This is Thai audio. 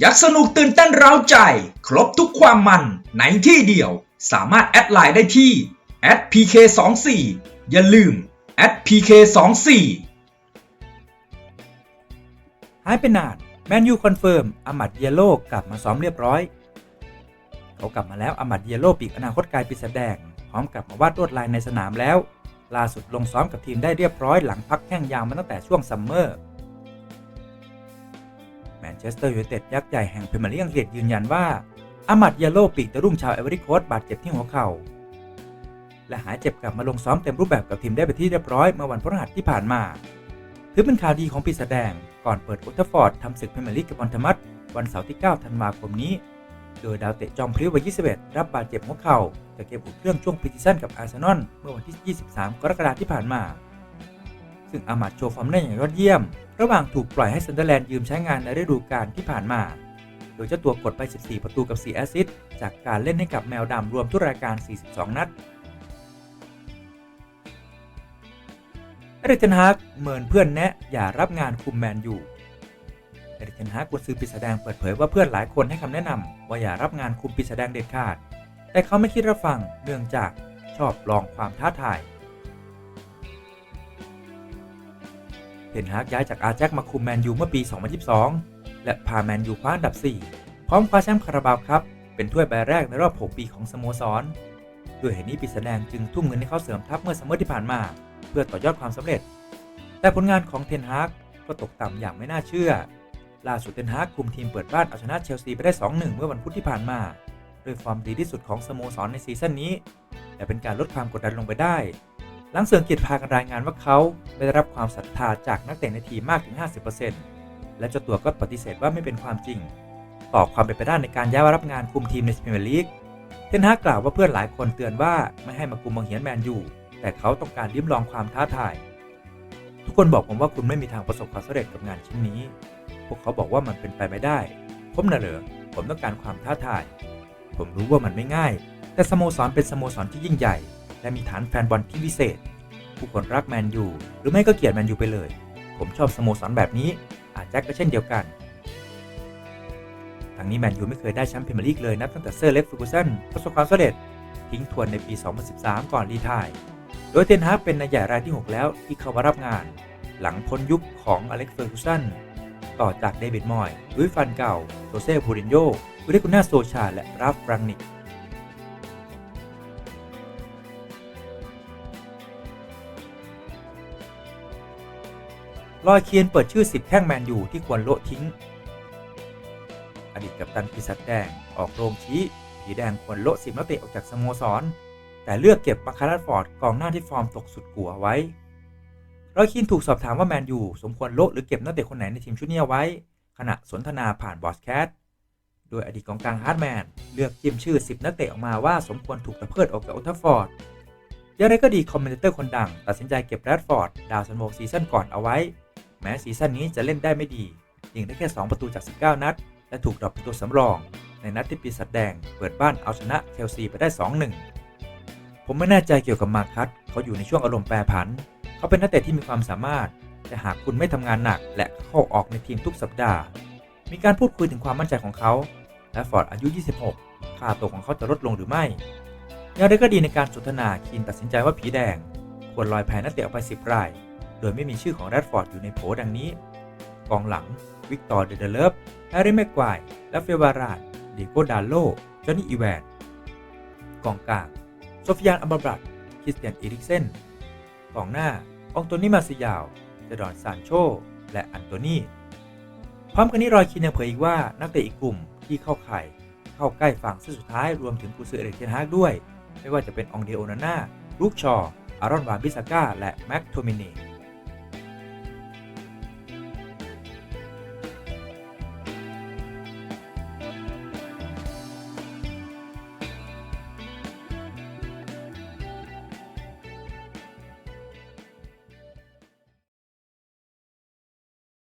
อยากสนุกตื่นเต้นเร้าใจ ครบทุกความมันในที่เดียว สามารถแอดไลน์ได้ที่ @pk24 อย่าลืม @pk24 หายไปนานแมนยูคอนเฟิร์มอามัดเยโลกลับมาซ้อมเรียบร้อย เขากลับมาแล้วอามัดเยโลปีกอนาคตไกลปีแสดง พร้อมกลับมาวาดลวดลายในสนามแล้ว ล่าสุดลงซ้อมกับทีมได้เรียบร้อยหลังพักแข้งยาวมาตั้งแต่ช่วงซัมเมอร์ เชสเตอร์ยูไนเต็ดยักษ์ใหญ่แห่งพรีเมียร์ลีกอังกฤษยืนยันว่าอามัดเยโลปีกตะรุ่งชาวเอเวอริโคสบาดเจ็บที่หัวเข่า และหายเจ็บกลับมาลงซ้อมเต็มรูปแบบกับทีมได้ไปที่เรียบร้อยเมื่อวันพฤหัสที่ผ่านมา ถือเป็นข่าวดีของปีแสดงก่อนเปิดอลด์ฟอร์ดทำศึกพรีเมียร์ลีกกับบอลธมัสวันเสาร์ที่ 9 ธันวาคมนี้ โดยดาวเตะจอมพลิ้ววัย 21 รับบาดเจ็บหัวเข่าจากเกมอุ่นเครื่องช่วงพรีซีซั่นกับอาร์เซนอลเมื่อวันที่ 23 กรกฎาคมที่ผ่านมา ซึ่งอามัดโชว์ฟอร์มได้อย่างยอดเยี่ยม ระหว่างถูกปล่อยให้ซันเดอร์แลนด์ยืมใช้งานในฤดูกาลที่ผ่านมา โดยเจ้าตัวกดไป 14 ประตูกับ 4 แอสซิสต์จากการเล่นให้กับแมวดำรวมทุกรายการ 42 นัดเอริกเทนฮากเมินเพื่อนแนะอย่ารับงานคุมแมนยูเอริกเทนฮากกุนซือปีศาจแดงเปิดเผยว่าเพื่อนหลายคนให้คำแนะนำว่าอย่ารับงานคุมปีศาจแดงเด็ดขาด แต่เขาไม่คิดรับฟังเนื่องจากชอบลองความท้าทาย เทนฮากย้ายจากอาแจ็คมาคุมแมนยูเมื่อปี 2022 และพาแมนยูคว้าอันดับ 4 พร้อมคว้าแชมป์คาราบาวครับ เป็นถ้วยใบแรกในรอบ 6 ปีของสโมสร ด้วยเหตุนี้ปีศาจแดงจึงทุ่มเงินให้เขาเสริมทัพเมื่อซัมมอร์ที่ผ่านมา เพื่อต่อยอดความสำเร็จ แต่ผลงานของเทนฮากก็ตกต่ำอย่างไม่น่าเชื่อ ล่าสุดเทนฮากคุมทีมเปิดบ้านเอาชนะเชลซีไปได้ 2-1 เมื่อวันพุธที่ผ่านมาด้วยฟอร์มดีที่สุดของสโมสรในซีซั่นนี้และเป็นการลดความกดดันลงไปได้ หลังเสืองกฤษพากันรายงานว่าเขาได้รับความศรัทธาจากนักเตะในทีมมากถึง 50%และเจ้าตัวก็ปฏิเสธว่าไม่เป็นความจริง ต่อความเป็นไปได้ในการย้ายมารับงานคุมทีมในพรีเมียร์ลีกเทนฮากล่าวว่าเพื่อนหลายคนเตือนว่าไม่ให้มาคุมมังเหียนแมนอยู่แต่เขาต้องการลิ้มลองความท้าทาย ทุกคนบอกผมว่าคุณไม่มีทางประสบความสำเร็จกับงานชิ้นนี้ พวกเขาบอกว่ามันเป็นไปไม่ได้ ผมน่ะเหรอผมต้องการความท้าทาย ผมรู้ว่ามันไม่ง่าย แต่สโมสรเป็นสโมสรที่ยิ่งใหญ่ และมีฐานแฟนบอลที่วิเศษ ผู้คนรักแมนยูหรือไม่ก็เกลียดแมนยูไปเลย ผมชอบสโมสรแบบนี้ อาจแจ็คก็เช่นเดียวกันทั้งนี้แมนยูไม่เคยได้แชมป์พรีเมียร์ลีกเลยนับตั้งแต่เซอร์เล็กฟูกูสันประสบความสำเร็จ ทิ้งทวนในปี 2013 ก่อนรีไทายโดยเทนฮากเป็นนายใหญ่รายที่ 6 แล้วที่เข้ามารับงาน หลังพ้นยุคของอเล็กซ์เฟอร์กูสันต่อจากเดวิดมอยลุยฟันเก่าโจเซ่พูรินโญ่อุริกุน่าโซชา และราฟรังนิก ลอยเคียนเปิดชื่อ 10แท่งแมนยูที่ควรโละทิ้ง อดีตกัปตันปีศาจแดงออกโรงชี้ผีแดงควรโละสิบนักเตะออกจากสโมสร แต่เลือกเก็บมาคาร์ฟอร์ดกองหน้าที่ฟอร์มตกสุดกัวไว้รอยคินถูกสอบถามว่าแมนยูสมควรโละหรือเก็บนักเตะคนไหนในทีมชุดนี้ไว้ ขณะสนทนาผ่านบอสแคทโดยอดีตกองกลางฮาร์ดแมนเลือกจิ้มชื่อ 10 นักเตะออกมาว่าสมควรถูกตะเพิดออกจากโอลด์แทัฟฟอร์ดอย่างไรก็ดีคอมเมนเตอร์คนดัง ตัดสินใจเก็บแรดฟอร์ดดาวซันโวซีซั่นก่อนเอาไว้ แม้ซีซั่นนี้จะเล่นได้ไม่ดี ยิงได้แค่ 2 ประตูจาก 19 นัด และถูกดรอปเป็นตัวสำรอง ในนัดที่ปีศาจแดง เปิดบ้านเอาชนะเชลซีไปได้ 2-1 ผมไม่แน่ใจเกี่ยวกับมาคัสเขาอยู่ในช่วงอารมณ์แปรผัน เขาเป็นนักเตะที่มีความสามารถ แต่หากคุณไม่ทำงานหนัก และเข้าออกในทีมทุกสัปดาห์ มีการพูดคุยถึงความมั่นใจของเขา และฟอร์ดอายุ 26 ค่าตัวของเขาจะลดลงหรือไม่อย่างไรก็ดีในการสนทนาคีนตัดสินใจว่าผีแดง ควรลอยแพนักเตะออกไป 10 ราย โดยไม่มีชื่อของแรดฟอร์ดอยู่ในโผดังนี้ กองหลัง วิกตอร์ เดเดเลฟแฮร์รี่แม็กควายและเฟวารานเดโกดาโลจอห์นนี่อีแวนกองกลางโซฟิยานอัมบาบัตคริสเตียนอีริกเซนกองหน้าองโตนีมาซิยาวเจดอนซานโช และอันโตนีพร้อมกันนี้รอยคินยังเผยอีกว่านักเตะอีกกลุ่มที่เข้าข่ายเข้าใกล้ฝั่งเส้นสุดท้ายรวมถึงกุซือเอริกเทนฮากด้วย ไม่ว่าจะเป็นองเดโอนาน่าลูกชอ อารอนวานบิสก้า และแม็กโทมินี